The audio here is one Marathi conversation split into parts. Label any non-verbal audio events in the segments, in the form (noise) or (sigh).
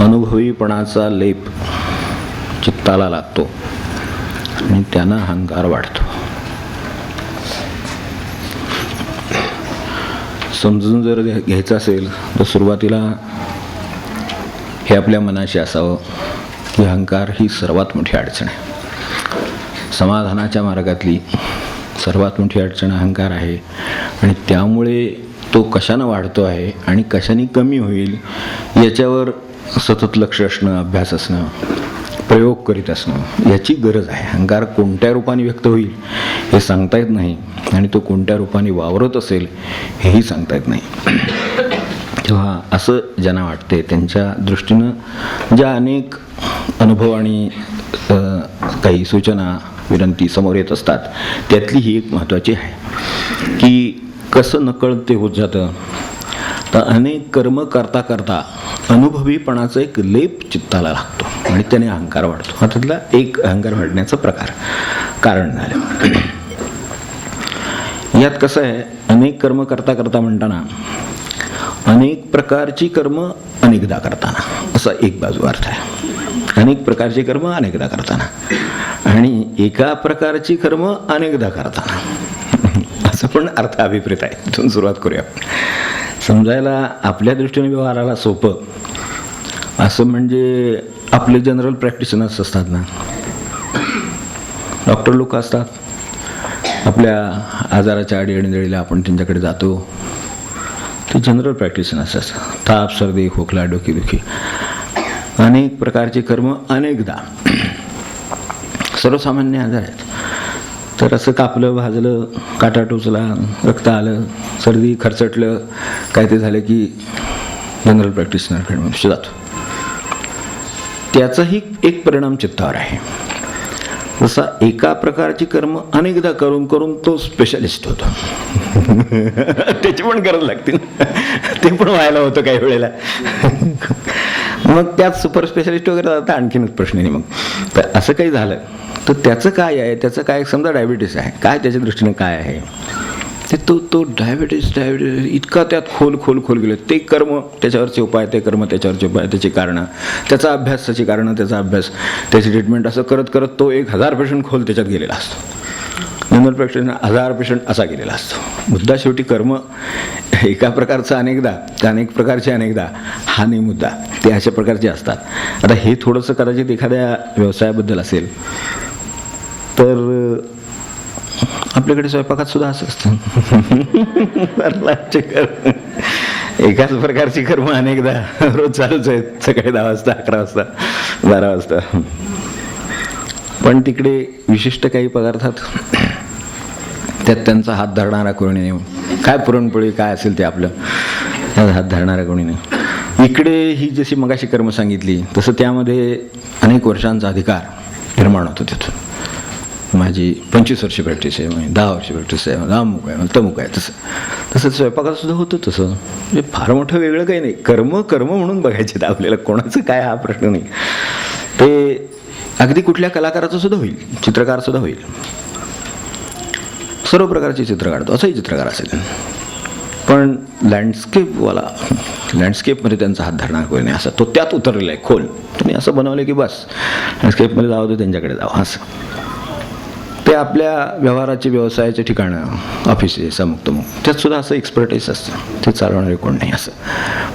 अनुभवीपणाचा लेप चित्ताला लागतो आणि त्यानं अहंकार वाढतो. समजून जर घ्या- घ्यायचं असेल तर सुरुवातीला हे आपल्या मनाशी असावं. की अहंकार ही सर्वात मोठी अडचण आहे. समाधानाच्या मार्गातली सर्वात मोठी अडचण अहंकार आहे. आणि त्यामुळे तो कशानं वाढतो आहे आणि कशाने कमी होईल याच्यावर सतत लक्ष असणं अभ्यास असणं प्रयोग करीत असणं याची गरज आहे. अहंकार कोणत्या रूपाने व्यक्त होईल हे सांगता येत नाही आणि तो कोणत्या रूपाने वावरत असेल हेही सांगता येत नाही. तेव्हा असं ज्यांना वाटते त्यांच्या दृष्टीनं ज्या अनेक अनुभव आणि काही सूचना विनंती समोर येत असतात त्यातली ही एक महत्त्वाची आहे. की कसं नकळत ते होत जातं? तर अनेक कर्म करता करता अनुभवीपणाचा एक लेप चित्ताला लागतो आणि त्याने अहंकार वाढतो. हा त्यातला एक अहंकार वाढण्याचा प्रकार कारण झालं. यात कसं आहे अनेक कर्म करता करता म्हणताना अनेक प्रकारची कर्म अनेकदा करताना असा एक बाजू अर्थ आहे. अनेक प्रकारची कर्म अनेकदा करताना आणि एका प्रकारची कर्म अनेकदा करताना. (laughs) असं पण अर्थ अभिप्रेत आहे. इथून सुरुवात करूया समजायला आपल्या दृष्टीने व्यवहाराला सोपं. असं म्हणजे आपले जनरल प्रॅक्टिशनर्स असतात ना. डॉक्टर लोक असतात. आपल्या आजाराच्या अडीअडीला आपण त्यांच्याकडे जातो. ते जनरल प्रॅक्टिशनर्स असतात. ताप सर्दी खोकला डोकेदुखी अनेक प्रकारचे कर्म अनेकदा. सर्वसामान्य आजार आहेत. तर असं कापलं भाजलं काटा टोचला रक्त आलं सर्दी खरचटलं काय ते झालं की जनरल प्रॅक्टिशनरकडे जातो. त्याचाही एक परिणाम चित्तावर आहे. जसा एका प्रकारची कर्म अनेकदा करून करून तो स्पेशलिस्ट होतो. (laughs) त्याची पण गरज लागते ते पण व्हायला होतं काही वेळेला. (laughs) मग त्यात सुपर स्पेशालिस्ट वगैरे आता आणखीनच प्रश्न नाही मग. तर असं काही झालं. तर त्याचं काय आहे? त्याचं काय समजा डायबिटीस आहे. काय त्याच्या दृष्टीने काय आहे? ते तो तो डायबिटीस डायबिटीस इतका त्यात खोल खोल खोल गेलं. ते कर्म त्याच्यावरचे उपाय ते कर्म त्याच्यावरचे उपाय त्याची कारणं त्याचा अभ्यास त्याची कारणं त्याचा अभ्यास त्याची ट्रीटमेंट असं करत करत तो एक हजार पेशंट खोल त्याच्यात गेलेला असतो. जनरल प्रॅक्टिशनर हजार पेशंट असा गेलेला असतो. मुद्दा शेवटी कर्म एका प्रकारचा अनेकदा त्या अनेक प्रकारचे अनेकदा हा नाही मुद्दा. ते अशा प्रकारचे असतात. आता हे थोडंसं कदाचित एखाद्या व्यवसायाबद्दल असेल तर आपल्याकडे स्वयंपाकात सुद्धा असं असतं. एकाच प्रकारची कर्म अनेकदा रोज चालूच आहेत. सकाळी दहा वाजता अकरा वाजता बारा वाजता. पण तिकडे विशिष्ट काही पदार्थात त्यात त्यांचा हात धरणारा कोणी नाही. काय पुरणपोळी काय असेल ते आपलं. त्यात हात धरणारा कोणी नाही. इकडे ही जशी मगाशी कर्म सांगितली तसं त्यामध्ये अनेक वर्षांचा अधिकार निर्माण होतो तिथून माझी पंचवीस वर्ष प्रॅक्टिस आहे माझी दहा वर्ष प्रॅक्टिस आहे माझा अमुक आहे मला तमुक आहे तसं. तसं स्वयंपाकातसुद्धा होतं तसं. म्हणजे फार मोठं वेगळं काही नाही. कर्म कर्म म्हणून बघायचे तर आपल्याला कोणाचं काय हा प्रश्न नाही. ते अगदी कुठल्या कलाकाराचं सुद्धा होईल चित्रकार सुद्धा होईल. सर्व प्रकारचे चित्र काढतो असंही चित्रकार असेल. पण लँडस्केपवाला लँडस्केपमध्ये त्यांचा हात धरणार कोणी नाही. असं तो त्यात उतरलेला आहे खोल. तुम्ही असं बनवलं की बस लँडस्केपमध्ये जावं तर त्यांच्याकडे जावं असं. आपल्या व्यवहाराचे व्यवसायाचे ठिकाणं ऑफिसेस अमुक तमुक. त्यात सुद्धा असं एक्सपर्टाईज असतं. ते चालवणारे कोण नाही असं.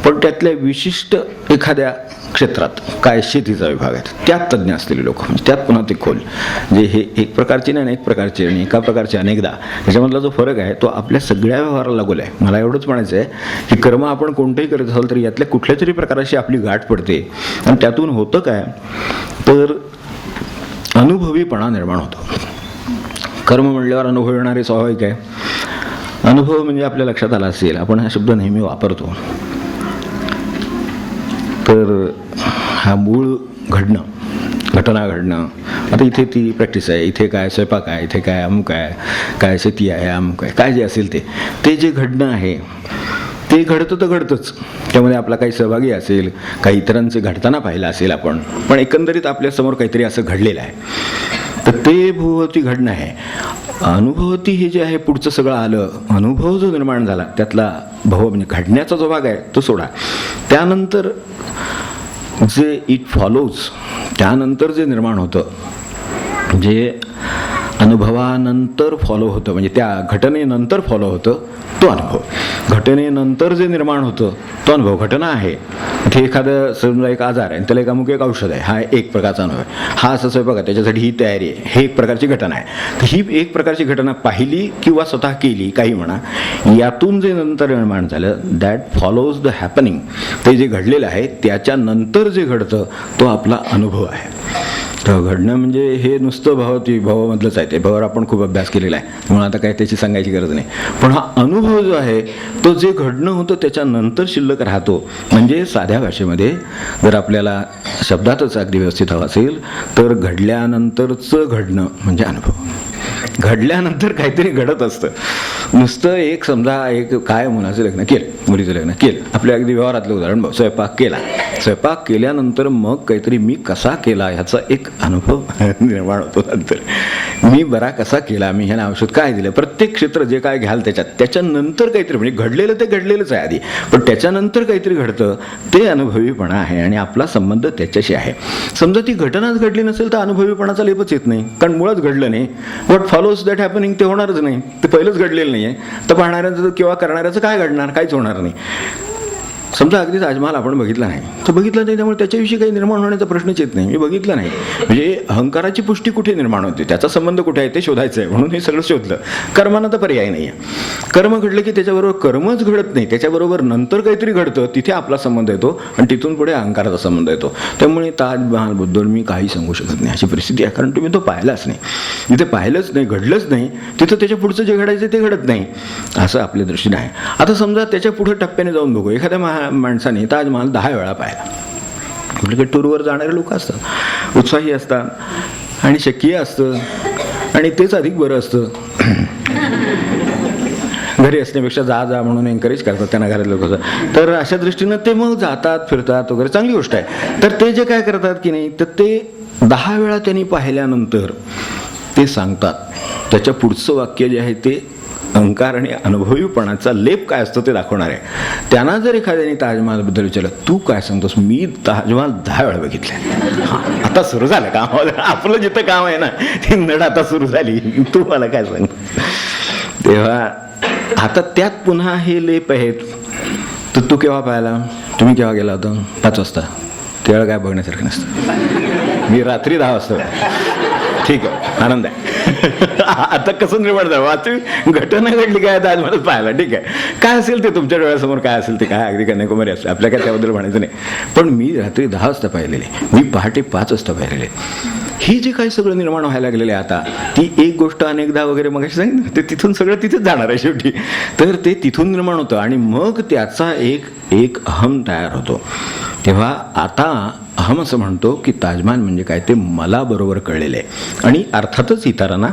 पण त्यातल्या विशिष्ट एखाद्या क्षेत्रात काय शेतीचा विभाग आहे त्यात तज्ज्ञ असलेले लोक म्हणजे त्यात पुन्हा ते खोल. जे हे एक प्रकारचे नाही अनेक प्रकारचे आणि एका प्रकारचे अनेकदा. त्याच्यामधला जो फरक आहे तो आपल्या सगळ्या व्यवहाराला लागू आहे. मला एवढंच म्हणायचं आहे की कर्म आपण कोणतंही करत असाल तर यातल्या कुठल्या तरी प्रकाराशी आपली गाठ पडते. आणि त्यातून होतं काय? तर अनुभवीपणा निर्माण होतो. कर्म म्हणल्यावर अनुभव येणारे स्वाभाविक आहे. अनुभव म्हणजे आपल्या लक्षात आला असेल. आपण हा शब्द नेहमी वापरतो. तर हा मूळ घडणं घटना घडणं आता इथे ती प्रॅक्टिस आहे. इथे काय स्वयंपाक आहे इथे काय अमुक आहे काय शेती आहे अमुक आहे काय जे असेल ते. ते जे घडणं आहे ते घडतं तर घडतंच. त्यामध्ये आपला काही सहभागी असेल काही इतरांचे घडताना पाहिलं असेल आपण. पण एकंदरीत आपल्यासमोर काहीतरी असं घडलेलं आहे. तर ते भूवती घडणं आहे. अनुभवती हे जे आहे पुढचं सगळं आलं अनुभव जो निर्माण झाला त्यातला भव म्हणजे घडण्याचा जो भाग आहे तो सोडा. त्यानंतर जे इट फॉलोज त्यानंतर जे निर्माण होतं जे अनुभवानंतर फॉलो होतं. म्हणजे त्या घटनेनंतर फॉलो होतं तो अनुभव. घटनेनंतर जे निर्माण होतं तो अनुभव घटना आहे. ते एखादं समजा एक आजार आहे आणि त्याला एक अमुक एक औषध आहे. हा एक प्रकारचा अनुभव आहे. हा असं स्वयंपाक त्याच्यासाठी ही तयारी आहे. हे एक प्रकारची घटना आहे. तर ही एक प्रकारची घटना पाहिली किंवा स्वतः केली काही म्हणा यातून जे नंतर निर्माण झालं दॅट फॉलोज द हॅपनिंग ते जे घडलेलं आहे त्याच्यानंतर जे घडतं तो आपला अनुभव आहे. घडणं म्हणजे हे नुसतं भावती भावामधलंच आहे. ते भावावर आपण खूप अभ्यास केलेला आहे. म्हणून आता काय त्याची सांगायची गरज नाही. पण हा अनुभव जो आहे तो जे घडणं होतं त्याच्यानंतर शिल्लक राहतो. म्हणजे साध्या भाषेमध्ये जर आपल्याला शब्दातच अगदी व्यवस्थित हवं असेल तर घडल्यानंतरचं घडणं म्हणजे अनुभव. घडल्यानंतर काहीतरी घडत असतं. नुसतं एक समजा एक काय मुलाचं लग्न केलं मुलीचं लग्न केलं. आपल्या अगदी व्यवहारातलं उदाहरण बघ स्वयंपाक केला. स्वयंपाक केल्यानंतर मग काहीतरी मी कसा केला ह्याचा एक अनुभव (laughs) निर्माण होतो नंतर. मी बरा कसा केला मी ह्याला औषध काय दिलं प्रत्येक क्षेत्र जे काय घ्याल त्याच्यात त्याच्यानंतर काहीतरी म्हणजे घडलेलं ते घडलेलंच आहे आधी. पण त्याच्यानंतर काहीतरी घडतं ते अनुभवीपणा आहे आणि आपला संबंध त्याच्याशी आहे. समजा ती घटनाच घडली नसेल तर अनुभवीपणाचा लेपच येत नाही कारण मुळात घडलं नाही. वॉट फॉलोज दॅट हॅपनिंग ते होणारच नाही. ते पहिलंच घडलेलं नाही आहे तर पाहणाऱ्याचं किंवा करणाऱ्याचं काय घडणार? काहीच होणार नाही. समजा अगदी ताजमहाल आपण बघितला नाही तर बघितलं नाही त्यामुळे त्याच्याविषयी काही निर्माण होण्याचा प्रश्नच येत नाही. मी बघितलं नाही. म्हणजे अहंकाराची पुष्टी कुठे निर्माण होते? त्याचा संबंध कुठे आहे ते शोधायचं आहे म्हणून हे सगळं शोधलं. कर्मानं तर पर्याय नाही आहे कर्म घडलं की त्याच्याबरोबर कर्मच घडत नाही. त्याच्याबरोबर नंतर काहीतरी घडतं तिथे आपला संबंध येतो आणि तिथून पुढे अहंकाराचा संबंध येतो. त्यामुळे ताजमहालबद्दल मी काही सांगू शकत नाही अशी परिस्थिती आहे. कारण तुम्ही तो पाहिलाच नाही. तिथे पाहिलंच नाही घडलंच नाही तिथं त्याच्या पुढचं जे घडायचं ते घडत नाही असं आपल्या दृष्टीने आहे. आता समजा त्याच्या पुढे टप्प्याने जाऊन बघू. एखाद्या महा माणसाने ताजमहाल दहा वेळा पाहिला. म्हटलं की टूरवर जाणारे लोक असतात. उत्साही असतात. आणि शक्य असतं. आणि तेच अधिक बरं असतं. घरी असण्यापेक्षा जा जा म्हणून एन्करेज करतात त्यांना घरात लोक तर अशा दृष्टीनं ते मग जातात फिरतात वगैरे. चांगली गोष्ट आहे. तर ते जे काय करतात की नाही तर ते दहा वेळा त्यांनी पाहिल्यानंतर ते सांगतात. त्याच्या पुढचं वाक्य जे आहे ते अहंकार आणि अनुभवीपणाचा लेप काय असतो ते दाखवणार आहे. त्यांना जर एखाद्याने ताजमहालबद्दल विचारलं तू काय सांगतोस? मी ताजमहाल दहा वेळा बघितले हां आता सुरू झालं काम. (laughs) आपलं जिथं काम आहे ना ती नड आता सुरू झाली. (laughs) तू मला काय सांग? तेव्हा आता त्यात पुन्हा हे लेप आहेत. तर तू केव्हा पाहिला तुम्ही केव्हा गेला होता? पाच वाजता. त्यावेळेला काय बघण्यासारखं नसतं. मी रात्री दहा वाजता ठीक आहे आनंद आहे. आता कसं निर्माण झालं? आता घटना घडली काय आता आज मला पाहायला? ठीक आहे. काय असेल ते तुमच्या डोळ्यासमोर? काय असेल ते? काय अगदी कन्याकुमारी असते आपल्या काय त्याबद्दल म्हणायचं नाही. पण मी रात्री दहा वाजता पाहिलेले. मी पहाटे पाच वाजता पाहिलेले. ही जे काही सगळं निर्माण व्हायला लागलेलं आहे आता ती एक गोष्ट अनेकदा वगैरे मग सांगितलं ते तिथून सगळं तिथेच जाणार आहे शेवटी. तर ते तिथून निर्माण होतं आणि मग त्याचा एक एक अहम तयार होतो. तेव्हा आता अहम असं म्हणतो की ताजमान म्हणजे काय ते मला बरोबर कळलेलं आहे. आणि अर्थातच इतरांना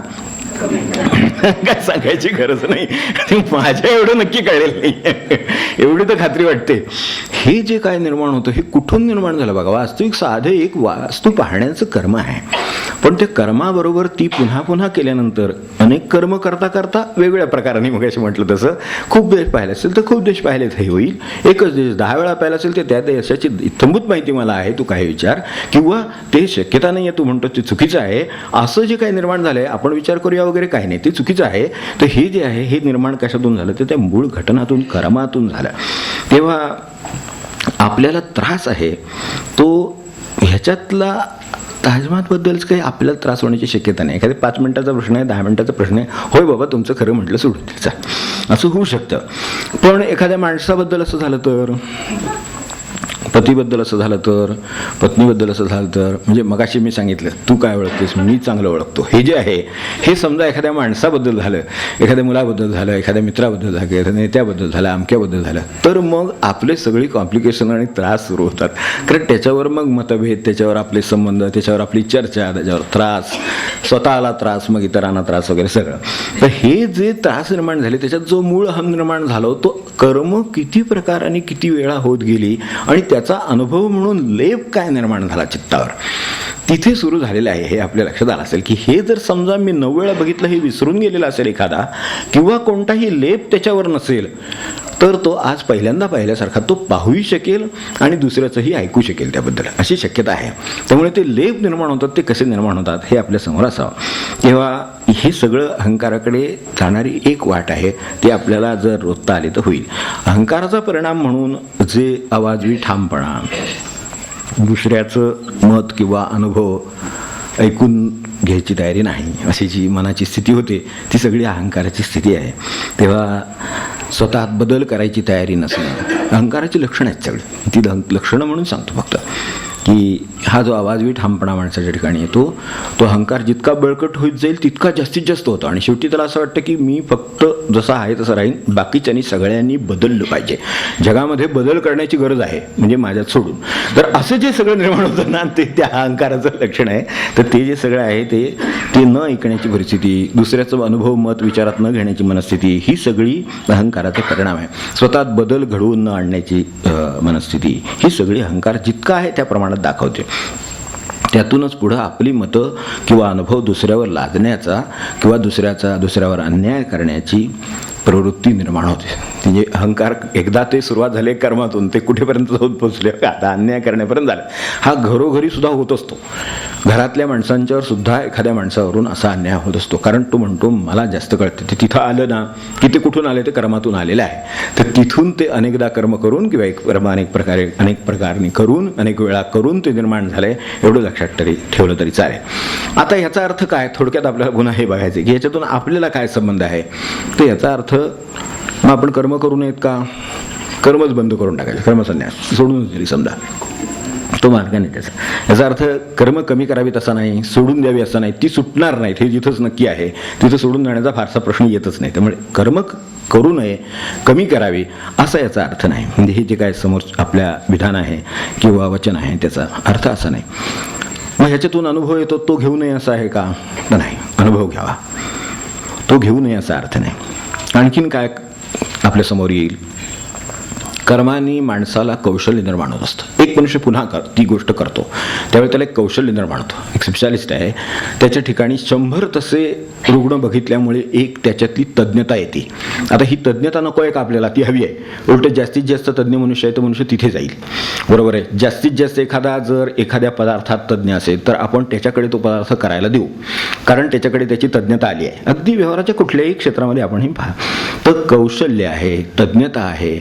(laughs) काय सांगायची गरज नाही. ते माझ्या एवढं नक्की कळेल नाही. एवढी तर खात्री वाटते. हे जे काय निर्माण होतं हे कुठून निर्माण झालं? बघा वास्तविक साधे एक वास्तू पाहण्याचं कर्म आहे. पण त्या कर्माबरोबर ती पुन्हा पुन्हा केल्यानंतर अनेक कर्म करता करता वेगवेगळ्या प्रकाराने मग असे म्हटलं तसं. खूप देश पाहिले असेल तर खूप देश पाहिले हे होईल. एकच देश दहा वेळा पाहिला असेल तर त्या देशाची इतंभूत माहिती मला आहे तू काही विचार. किंवा ते शक्यता नाही आहे तू म्हणतो ते चुकीचं आहे. असं जे काही निर्माण झालं आहे आपण विचार करूया वगैरे काही नाही. ते चुकीचं आहे. तर हे जे आहे हे निर्माण कशातून झालं? तर त्या मूळ घटनातून कर्मातून झालं. तेव्हा आपल्याला त्रास आहे. तो ह्याच्यातला ताजमहालबद्दलच काही आपल्याला त्रास होण्याची शक्यता नाही. एखाद्या पाच मिनिटाचा प्रश्न आहे दहा मिनिटाचा प्रश्न आहे होय बाबा तुमचं खरं म्हटलं सोडून द्यायचं असं होऊ शकतं. पण एखाद्या माणसाबद्दल असं झालं तर? पतीबद्दल असं झालं तर? पत्नीबद्दल असं झालं तर? म्हणजे मगाशी मी सांगितलं तू काय ओळखतेस? मी चांगलं ओळखतो. हे जे आहे हे समजा एखाद्या माणसाबद्दल झालं एखाद्या मुलाबद्दल झालं एखाद्या मित्राबद्दल झालं एखाद्या नेत्याबद्दल झालं अमक्याबद्दल झालं तर मग आपले सगळी कॉम्प्लिकेशन आणि त्रास सुरू होतात. कारण त्याच्यावर मग मतभेद त्याच्यावर आपले संबंध त्याच्यावर आपली चर्चा त्याच्यावर त्रास स्वतःला त्रास मग इतरांना त्रास वगैरे सगळं. तर हे जे त्रास निर्माण झाले त्याच्यात जो मूळ हम निर्माण झाला तो कर्म किती प्रकाराने किती वेळा होत गेली आणि त्या त्याचा अनुभव म्हणून लेप काय निर्माण झाला चित्तावर? तिथे सुरू झालेलं आहे हे आपल्या लक्षात आलं असेल की हे जर समजा मी नऊ वेळा बघितलं हे विसरून गेलेलं असेल एखादा किंवा कोणताही लेप त्याच्यावर नसेल तर तो आज पहिल्यांदा पाहिल्यासारखा तो पाहूही शकेल आणि दुसऱ्याचंही ऐकू शकेल त्याबद्दल. अशी शक्यता आहे. त्यामुळे ते लेप निर्माण होतात ते कसे निर्माण होतात हे आपल्यासमोर असावं. तेव्हा हे सगळं अहंकाराकडे जाणारी एक वाट आहे ती आपल्याला जर रोखता आली तर होईल. अहंकाराचा परिणाम म्हणून जे आवाजवी ठामपणा दुसऱ्याचं मत किंवा अनुभव ऐकून घ्यायची तयारी नाही अशी जी मनाची स्थिती होते ती सगळी अहंकाराची स्थिती आहे. तेव्हा स्वतःत बदल करायची तयारी नसणं अहंकाराची लक्षणं आहेत सगळी. ती लक्षणं म्हणून सांगतो फक्त. की हा जो आवाजवी ठामपणा माणसाच्या ठिकाणी येतो तो अहंकार जितका बळकट होत जाईल तितका जास्तीत जास्त होतो. आणि शेवटी त्याला असं वाटतं की मी फक्त जसा आहे तसं राहीन बाकीच्यांनी सगळ्यांनी बदललं पाहिजे. जगामध्ये बदल करण्याची गरज आहे म्हणजे माझ्यात सोडून. तर असं जे सगळं निर्माण होतं ना ते त्या अहंकाराचं लक्षण आहे. तर ते जे सगळं आहे ते ते न ऐकण्याची परिस्थिती दुसऱ्याचं अनुभव मत विचारात न घेण्याची मनस्थिती ही सगळी अहंकाराचा परिणाम आहे. स्वतःत बदल घडवून न आणण्याची मनस्थिती ही सगळी अहंकार जितका आहे त्या प्रमाणात दाखवते. त्यातूनच पुढं आपली मतं किंवा अनुभव दुसऱ्यावर लादण्याचा किंवा दुसऱ्याचा दुसऱ्यावर अन्याय करण्याची प्रवृत्ती निर्माण होते. म्हणजे अहंकार एकदा ते सुरुवात झाले कर्मातून ते कुठेपर्यंत जाऊन पोचले? आता अन्याय करण्यापर्यंत झाले. हा घरोघरी सुद्धा होत असतो. घरातल्या माणसांच्यावर सुद्धा एखाद्या माणसावरून असा अन्याय होत असतो. कारण तो म्हणतो मला जास्त कळते. ते तिथं आलं ना की ते कुठून आले? ते कर्मातून आलेलं आहे. तर तिथून ते अनेकदा कर्म करून किंवा एक कर्म अनेक प्रकारे अनेक प्रकारने करून अनेक वेळा करून ते निर्माण झाले एवढं लक्षात तरी ठेवलं तरी चालेल. आता याचा अर्थ काय? थोडक्यात आपल्याला गुन्हा हे बघायचे की ह्याच्यातून आपल्याला काय संबंध आहे? तर याचा अर्थ मग आपण कर्म करू नयेत का? कर्मच बंद करून टाकायचं कर्मसन्यास सोडूनच दिली समजा. तो मार्ग नाही त्याचा. याचा अर्थ कर्म कमी करावीत असा नाही सोडून द्यावी असा नाही ती सुटणार नाहीत हे जिथंच नक्की आहे तिथं सोडून जाण्याचा फारसा प्रश्न येतच नाही. त्यामुळे कर्म करू नये कमी करावी असा याचा अर्थ नाही. म्हणजे हे जे काय समोर आपल्या विधान आहे किंवा वचन आहे त्याचा अर्थ असा नाही. मग ह्याच्यातून अनुभव येतो तो घेऊ नये असा आहे का? नाही अनुभव घ्यावा. तो घेऊ नये असा अर्थ नाही. आणखीन काय आपल्यासमोर येईल? कर्माने माणसाला कौशल्य निर्माण होत असतं. एक मनुष्य पुन्हा कर ती गोष्ट करतो. त्यावेळी त्याला एक कौशल्य निर्माण होतं. एक स्पेशालिस्ट आहे. त्याच्या ठिकाणी शंभर तसे रुग्ण बघितल्यामुळे एक त्याच्यातली तज्ज्ञता येते. आता ही तज्ज्ञता नको आहे का आपल्याला? ती हवी आहे. उलट जास्तीत जास्त तज्ज्ञ मनुष्य आहे तर मनुष्य तिथे जाईल. बरोबर आहे. जास्तीत जास्त एखादा जर एखाद्या पदार्थात तज्ज्ञ असेल तर आपण त्याच्याकडे तो पदार्थ करायला देऊ. कारण त्याच्याकडे त्याची तज्ज्ञता आली आहे. अगदी व्यवहाराच्या कुठल्याही क्षेत्रामध्ये आपण हे पहा. तर कौशल्य आहे तज्ज्ञता आहे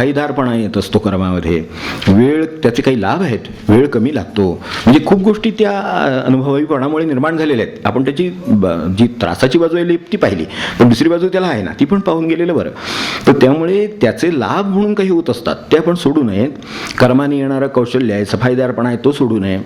सफाईदारपणा येत असतो कर्मामध्ये. वेळ त्याचे काही लाभ आहेत. वेळ कमी लागतो. म्हणजे खूप गोष्टी त्या अनुभवीपणामुळे निर्माण झालेल्या आहेत. आपण त्याची ब- जी त्रासाची बाजू आहे ती पाहिली. पण दुसरी बाजू त्याला आहे ना ती पण पाहून गेलेलं बरं. तर त्यामुळे त्याचे लाभ म्हणून काही होत असतात ते आपण सोडू नयेत. कर्माने येणारं कौशल्य आहे सफाईदारपणा आहे तो सोडू नये.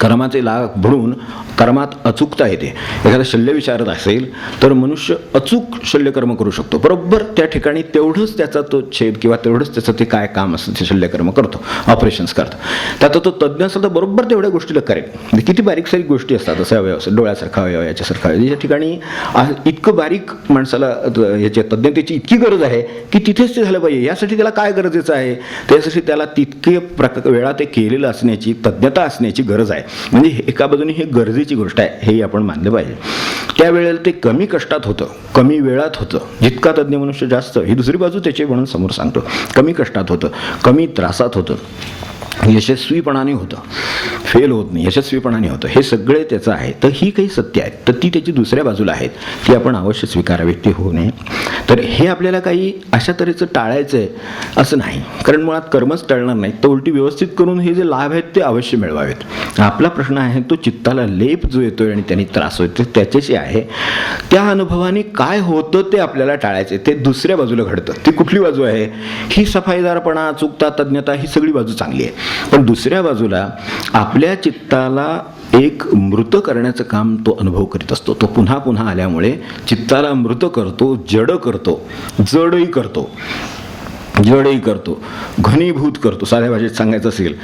कर्माचे लाग भरून कर्मात अचूकता येते. एखादा शल्यविशारद असेल तर मनुष्य अचूक शल्यकर्म करू शकतो. बरोबर त्या ठिकाणी तेवढंच त्याचा तो छेद किंवा तेवढंच त्याचं ते काय काम असतं ते शल्यकर्म करतो ऑपरेशन्स करतो. त्याचा तो तज्ज्ञ असेल तर बरोबर तेवढ्या गोष्टीला करेल. म्हणजे किती बारीक सारीक गोष्टी असतात असं अवयव असेल डोळ्यासारखा अवयव याच्यासारखा अवयव. या ठिकाणी इतकं बारीक माणसाला त- याच्या तज्ज्ञतेची इतकी गरज आहे की तिथेच ते झालं पाहिजे. यासाठी त्याला काय गरजेचं आहे? त्यासाठी त्याला तितके प्रक वेळा ते केलेलं असण्याची तज्ज्ञता असण्याची गरज आहे. म्हणजे एका बाजूने ही गरजेची गोष्ट आहे हेही आपण मानलं पाहिजे. त्यावेळेला ते कमी कष्टात होतं कमी वेळात होतं. जितका तज्ज्ञ मनुष्य जास्त ही दुसरी बाजू त्याची म्हणून समोर सांगतो. कमी कष्टात होतं कमी त्रासात होतं. यशस्वीपणाने होतं. फेल होत नाही यशस्वीपणाने होतं. हे सगळे त्याचं आहे. तर ही काही सत्य आहेत. तर ती त्याची दुसऱ्या बाजूला आहेत ती आपण अवश्य स्वीकारावी ते होऊ नये. तर हे आपल्याला काही अशा तऱ्हेचं टाळायचं आहे असं नाही. कारण मुळात कर्मच टळणार नाही तर उलटी व्यवस्थित करून हे जे लाभ आहेत ते अवश्य मिळवावेत. आपला प्रश्न आहे तो चित्ताला लेप जो येतोय आणि त्यांनी त्रास होतो त्याच्याशी आहे. त्या अनुभवाने काय होतं ते आपल्याला टाळायचे ते दुसऱ्या बाजूला घडतं. ती कुठली बाजू आहे? ही सफाईदारपणा चुकता तज्ञता ही सगळी बाजू चांगली आहे. पण दुसऱ्या बाजूला आपल्या चित्ताला एक मृत करण्याचं काम तो अनुभव करीत असतो. तो पुन्हा पुन्हा आल्यामुळे चित्ताला मृत करतो जड करतो जडही करतो. जडही करतो घनीभूत करतो. साध्या भाषेत सांगायचं असेल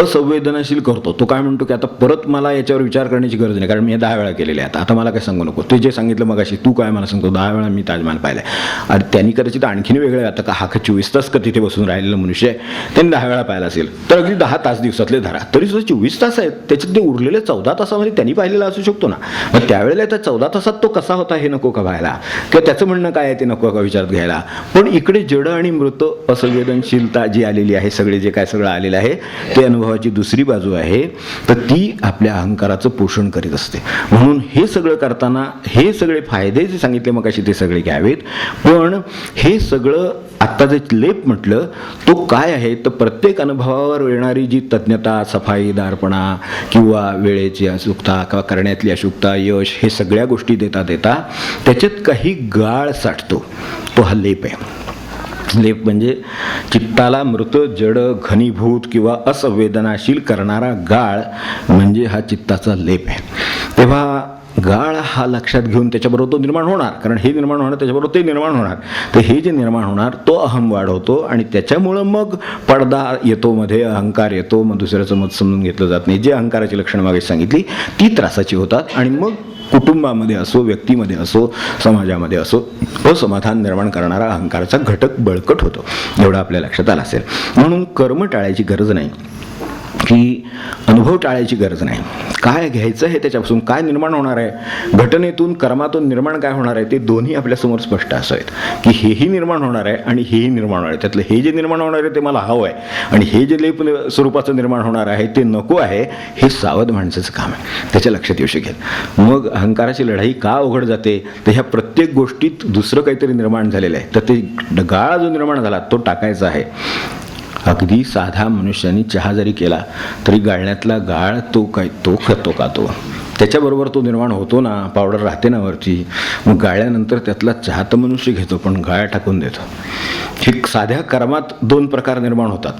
असंवेदनशील करतो. तो काय म्हणतो की आता परत मला याच्यावर विचार करण्याची गरज नाही कारण मी दहा वेळा केलेले आहे आता. आता मला काय सांगू नको. ते जे सांगितलं मग अशी तू काय मला सांगतो दहा वेळा मी ताजमहाल पाहिला आहे आणि त्यांनी कदाचित आणखीन वेगळं आहे. आता का हा का चोवीस तास का तिथे बसून राहिलेलं मनुष्य आहे त्यांनी दहा वेळा पाहिला असेल. तर अगदी दहा तास दिवसातले धरा. तरी सुद्धा चोवीस तास आहेत. त्याच्यात ते उरलेले चौदा तासामध्ये त्यांनी पाहिलेला असू शकतो ना. मग त्यावेळेला त्या चौदा तासात तो कसा होता हे नको का पाहायला? किंवा त्याचं म्हणणं काय आहे ते नको का विचारात घ्यायला? पण इकडे जड आणि मृत असंवेदनशीलता जी आलेली आहे सगळे जे काय सगळं आलेलं आहे ते अनुभवाची दुसरी बाजू आहे तर ती आपल्या अहंकाराचं पोषण करीत असते. म्हणून हे सगळं करताना हे सगळे फायदे जे सांगितले मग ते सगळे घ्यावेत. पण हे सगळं आत्ता जे लेप म्हटलं तो काय आहे? तर प्रत्येक अनुभवावर येणारी जी तज्ज्ञता सफाईदारपणा किंवा वेळेची अचूकता किंवा करण्यातली अचूकता यश हे सगळ्या गोष्टी देता देता त्याच्यात काही गाळ साठतो. तो हा लेप आहे. लेप म्हणजे चित्ताला मृत जड घनीभूत किंवा असंवेदनाशील करणारा गाळ म्हणजे हा चित्ताचा लेप आहे. तेव्हा गाळ हा लक्षात घेऊन त्याच्याबरोबर तो निर्माण होणार. कारण हे निर्माण होणार त्याच्याबरोबर ते निर्माण होणार. तर हे जे निर्माण होणार तो अहम वाढवतो आणि त्याच्यामुळं मग पडदा येतो मध्ये अहंकार येतो. मग दुसऱ्याचं मत समजून घेतलं जात नाही. जे अहंकाराची लक्षणं मागे सांगितली ती त्रासाची होतात आणि मग कुटुंबामध्ये असो व्यक्तीमध्ये असो समाजामध्ये असो असमाधान निर्माण करणारा अहंकाराचा घटक बळकट होतो. एवढं आपल्या लक्षात आलं असेल. म्हणून कर्म टाळायची गरज नाही. की अनुभव टाळायची गरज नाही. काय घ्यायचं आहे त्याच्यापासून काय निर्माण होणार आहे? घटनेतून कर्मातून निर्माण काय होणार आहे ते दोन्ही आपल्यासमोर स्पष्ट असावेत. की हेही निर्माण होणार आहे आणि हेही निर्माण होणार आहे. त्यातलं हे जे निर्माण होणार आहे ते मला हवं आहे आणि हे जे लेप स्वरूपाचं निर्माण होणार आहे ते नको आहे हे सावध माणसाचं काम आहे. त्याच्या लक्षात येऊ शकेल. मग अहंकाराची लढाई का अवघड जाते? तर ह्या प्रत्येक गोष्टीत दुसरं काहीतरी निर्माण झालेलं आहे. तर ते गाळा जो निर्माण झाला तो टाकायचा आहे. अगदी साधा मनुष्याने चहा जरी केला तरी गाळण्यातला गाळ तो काय तो खातो का तो? त्याच्याबरोबर तो निर्माण होतो ना पावडर राहते ना वरती मग गाळल्यानंतर त्यातला चहा तर मनुष्य घेतो पण गाळ टाकून देतो. हे साध्या कर्मात दोन प्रकार निर्माण होतात.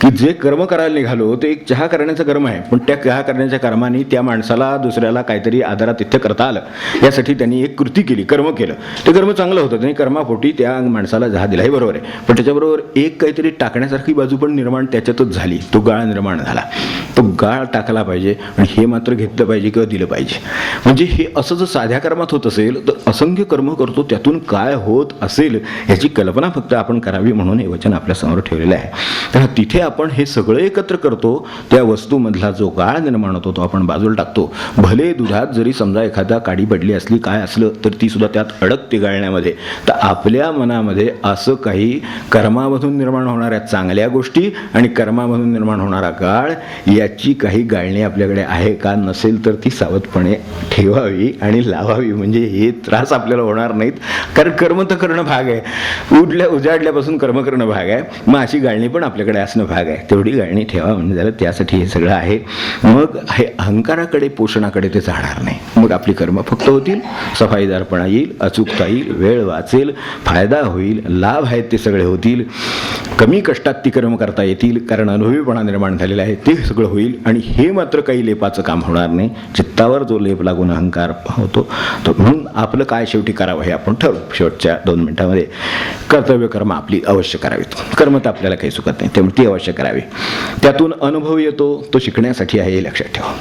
की जे कर्म करायला निघालो ते एक चहा करण्याचं कर्म आहे पण त्या चहा करण्याच्या कर्माने त्या माणसाला दुसऱ्याला काहीतरी आदरातिथ्य करता आलं. यासाठी त्यांनी एक कृती केली कर्म केलं. ते कर्म चांगलं होतं त्यांनी कर्मापोटी त्या माणसाला चहा दिला हे बरोबर आहे. पण त्याच्याबरोबर एक काहीतरी टाकण्यासारखी बाजू पण निर्माण त्याच्यातच झाली तो गाळ निर्माण झाला. तो गाळ टाकला पाहिजे आणि हे मात्र घेतलं पाहिजे किंवा दिलं पाहिजे. म्हणजे हे असं जर साध्या कर्मात होत असेल तर असंख्य कर्म करतो त्यातून काय होत असेल याची कल्पना फक्त आपण करावी म्हणून हे वचन आपल्यासमोर ठेवलेलं आहे. तर तिथे आपण हे सगळं एकत्र करतो त्या वस्तूमधला जो गाळ निर्माण होतो तो आपण बाजूला टाकतो. भले दुधात जरी समजा एखादा काडी पडली असली काय असलं तर ती सुद्धा त्यात अडकते गाळण्यामध्ये. तर आपल्या मनामध्ये असं काही कर्मामधून निर्माण होणाऱ्या चांगल्या गोष्टी आणि कर्मामधून निर्माण होणारा गाळ याची काही गाळणी आपल्याकडे आहे का नसेल तर ती सावधपणे ठेवावी आणि लावावी. म्हणजे हे त्रास आपल्याला होणार नाहीत. कारण कर्म तर करणं भाग आहे. उडल्या उजाडल्यापासून कर्म करणं भाग आहे. मग अशी गाळणी पण आपल्याकडे असणं भाग आहे. तेवढी गाळणी ठेवा म्हणजे झालं. त्यासाठी हे सगळं आहे. मग हे अहंकाराकडे पोषणाकडे ते जाणार नाही. मग आपली कर्म फक्त होतील. सफाईदारपणा येईल. अचूकता येईल. वेळ वाचेल. फायदा होईल. लाभ आहेत ते सगळे होतील. कमी कष्टात ती कर्म करता येतील. कारण अनुभवीपणा निर्माण झालेला आहे. ते सगळं होईल. आणि हे मात्र काही लेपाचं काम होणार नाही. चित्ता चित्तावर जो लेप लागून अहंकार होतो तो म्हणून आपलं काय शेवटी करावं हे आपण ठरवू. शेवटच्या दोन मिनिटामध्ये कर्तव्य कर्म आपली अवश्य करावीत. कर्म तर आपल्याला काही चुकत नाही त्यामुळे ती अवश्य करावी. त्यातून अनुभव येतो तो शिकण्यासाठी आहे हे लक्षात ठेवा.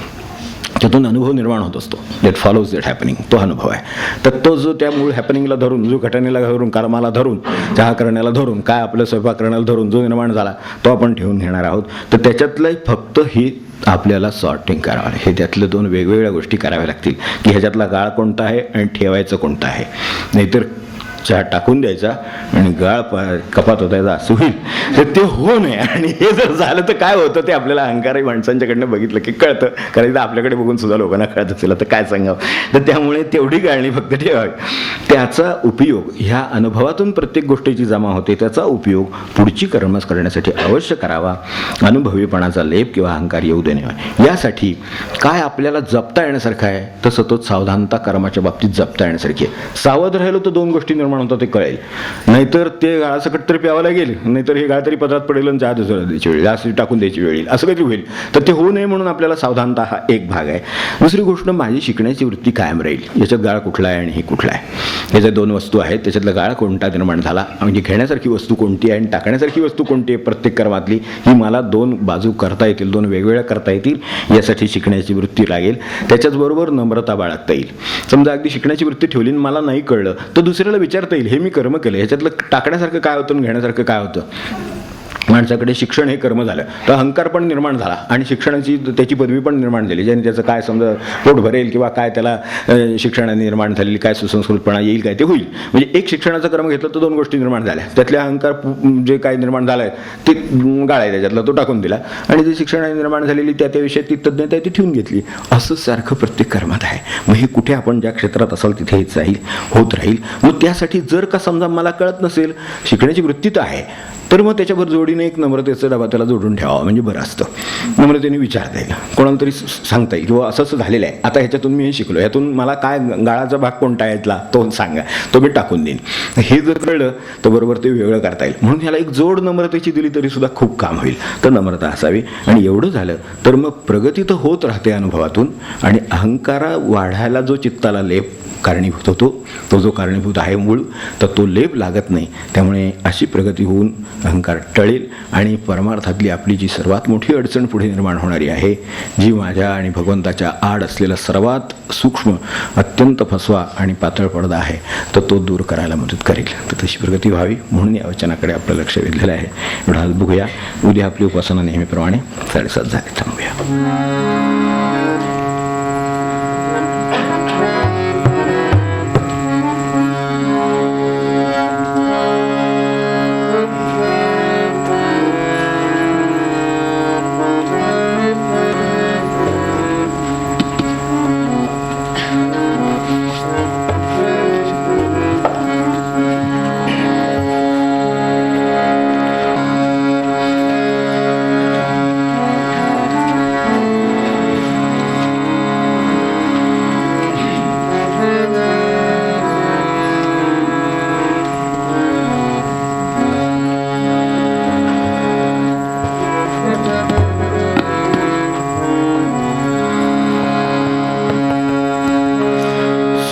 त्यातून अनुभव निर्माण होत असतो. देट फॉलोज दॅट हॅपनिंग तो अनुभव आहे. तर तो जो त्या मूळ हॅपनिंगला धरून जो घटनेला धरून कर्माला धरून चहा करण्याला धरून काय आपलं स्वयंपाक करण्याला धरून जो निर्माण झाला तो आपण ठेवून घेणार आहोत. तर त्याच्यातलं फक्त ही आपल्याला सॉर्टिंग करावं. हे त्यातल्या दोन वेगवेगळ्या गोष्टी कराव्या लागतील. की ह्याच्यातला गाळ कोणता आहे आणि ठेवायचं कोणता आहे. नाहीतर चहा टाकून द्यायचा आणि गाळ कपात होतायचा असं होईल. तर ते हो नये. आणि हे जर झालं तर काय होतं ते आपल्याला अहंकारी माणसांच्याकडनं बघितलं की कळतं. कारण इथं आपल्याकडे बघून सुद्धा लोकांना कळत असेल तर काय सांगावं. तर त्यामुळे तेवढी गाळणी फक्त ठेवावी. त्याचा उपयोग ह्या अनुभवातून प्रत्येक गोष्टीची जमा होते त्याचा उपयोग पुढची कर्मस करण्यासाठी अवश्य करावा. अनुभवीपणाचा लेप किंवा अहंकार येऊ देणे यासाठी काय आपल्याला जपता येण्यासारखं आहे तर सतत सावधानता कर्माच्या बाबतीत जपता येण्यासारखी आहे. सावध राहिलो तर दोन गोष्टी निर्माण होतात ते कळेल नाहीतर ते गाळासकट तरी प्यावं लागेल नाहीतर हे गाळ तरी पदार्थ पडेल आणि चहा दुसऱ्या द्यायची वेळ जास्त टाकून द्यायची वेळ येईल असं काहीतरी होईल. तर ते होऊ नये म्हणून आपल्याला सावधानता हा एक भाग आहे. दुसरी गोष्ट माझी शिकण्याची वृत्ती कायम राहील. याच्यात गाळ कुठला आहे आणि हे कुठला आहे? हे दोन वस्तू आहेत त्याच्यातला गाळ कोणता निर्माण झाला? म्हणजे घेण्यासारखी वस्तू कोणती आहे आणि टाकण्यासारखी वस्तू कोणती आहे प्रत्येक कर्मातली? ही मला दोन बाजू करता येतील दोन वेगवेगळ्या करता येतील यासाठी शिकण्याची वृत्ती लागेल. त्याच्याचबरोबर नम्रता बाळगता येईल. समजा अगदी शिकण्याची वृत्ती ठेवली आणि मला नाही कळलं तर दुसऱ्याला विचार विचारता येईल? हे मी कर्म केलं ह्याच्यातलं टाकण्यासारखं काय होतं आणि घेण्यासारखं काय होतं? माणसाकडे शिक्षण हे कर्म झालं. तर अहंकार पण निर्माण झाला आणि शिक्षणाची त्याची पदवी पण निर्माण झाली. ज्याने त्याचं काय समजा पोट भरेल किंवा काय त्याला शिक्षणाने निर्माण झालेली काय सुसंस्कृतपणा येईल काय ते होईल. म्हणजे एक शिक्षणाचा क्रम घेतला तर दोन गोष्टी निर्माण झाल्या. त्यातले अहंकार जे काय निर्माण झाला आहे ते गाळाय त्याच्यातला तो टाकून दिला. आणि जे शिक्षणाने निर्माण झालेली त्या त्या विषयात ती तज्ज्ञता आहे ती ठेवून घेतली. असं सारखं प्रत्येक कर्मात आहे. मग हे कुठे आपण ज्या क्षेत्रात असाल तिथे हेच राहील होत राहील. मग त्यासाठी जर का समजा मला कळत नसेल शिकण्याची वृत्ती तर आहे. तर मग त्याच्यावर आवडीने एक नम्रतेचा डबा त्याला जोडून ठेवावा म्हणजे बरं असतं. नम्रतेने विचारता येईल कोणाला तरी सांगता येईल किंवा असं झालेलं आहे. आता ह्याच्यातून मी हे शिकलो. ह्यातून मला काय गाळाचा भाग कोणता यातला तो सांगा. तो मी टाकून देईन. हे जर कळलं तर बरोबर ते वेगळं करता येईल. म्हणून ह्याला एक जोड नम्रतेची दिली तरी सुद्धा खूप काम होईल. तर नम्रता असावी. आणि एवढं झालं तर मग प्रगती तर होत राहते अनुभवातून. आणि अहंकारा वाढायला जो चित्ताला लेप कारणीभूत होतो. तो जो कारणीभूत आहे मूळ तर तो लेप लागत नाही. त्यामुळे अशी प्रगती होऊन अहंकार टळेल आणि परमार्थातली आपली जी सर्वात मोठी अडचण पुढे निर्माण होणारी आहे जी माझ्या आणि भगवंताच्या आड असलेला सर्वात सूक्ष्म अत्यंत फसवा आणि पातळ पडदा आहे तर तो दूर करायला मदत करेल. तर तशी प्रगती व्हावी म्हणून या वचनाकडे आपलं लक्ष वेधलेलं आहे. एवढा बघूया. उद्या आपली उपासना नेहमीप्रमाणे साडेसात झाले. थांबूया.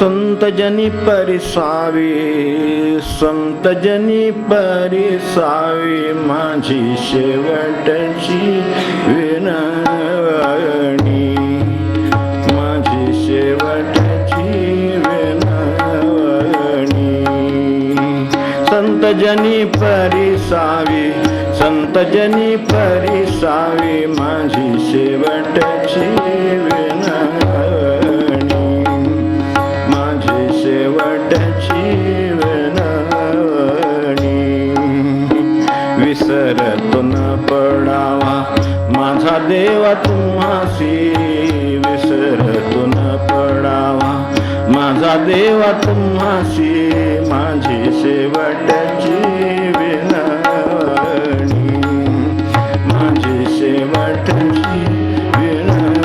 संत जनी परिसावी संत जनी परिसावी माझी शेवटची विनवणी. माझी शेवटची विनवणी. संत जनी परिसावी संत जनी परिसावी माझी शेवटची विनवणी. विसरतो पडावा. माझा देवा तुम्हासी विसरतून पडावा. माझा देवा तुम्हासी माझी शेवटची विनवणी. माझी शेवटची विनवणी.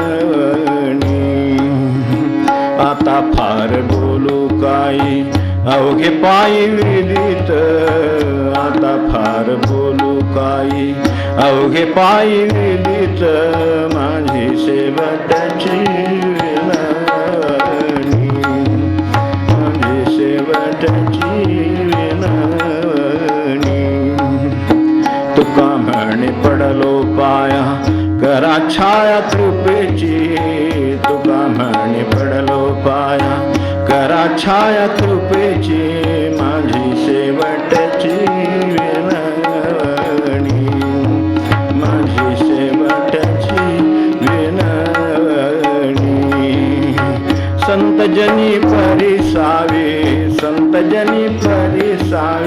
आता फार बोलू काही. अवघे पायी विदित आता फार बोलू काही अवघे पायी विदित माझी शेवटची विनवणी. माझी शेवटची विनवणी. तुका म्हणे पडलो पाया करा छाया कृपेची. तुका म्हणे पडलो पाया करा छाया कृपेची. माझी शेवटची संतजनी परिसावे संतजनी परिसावे.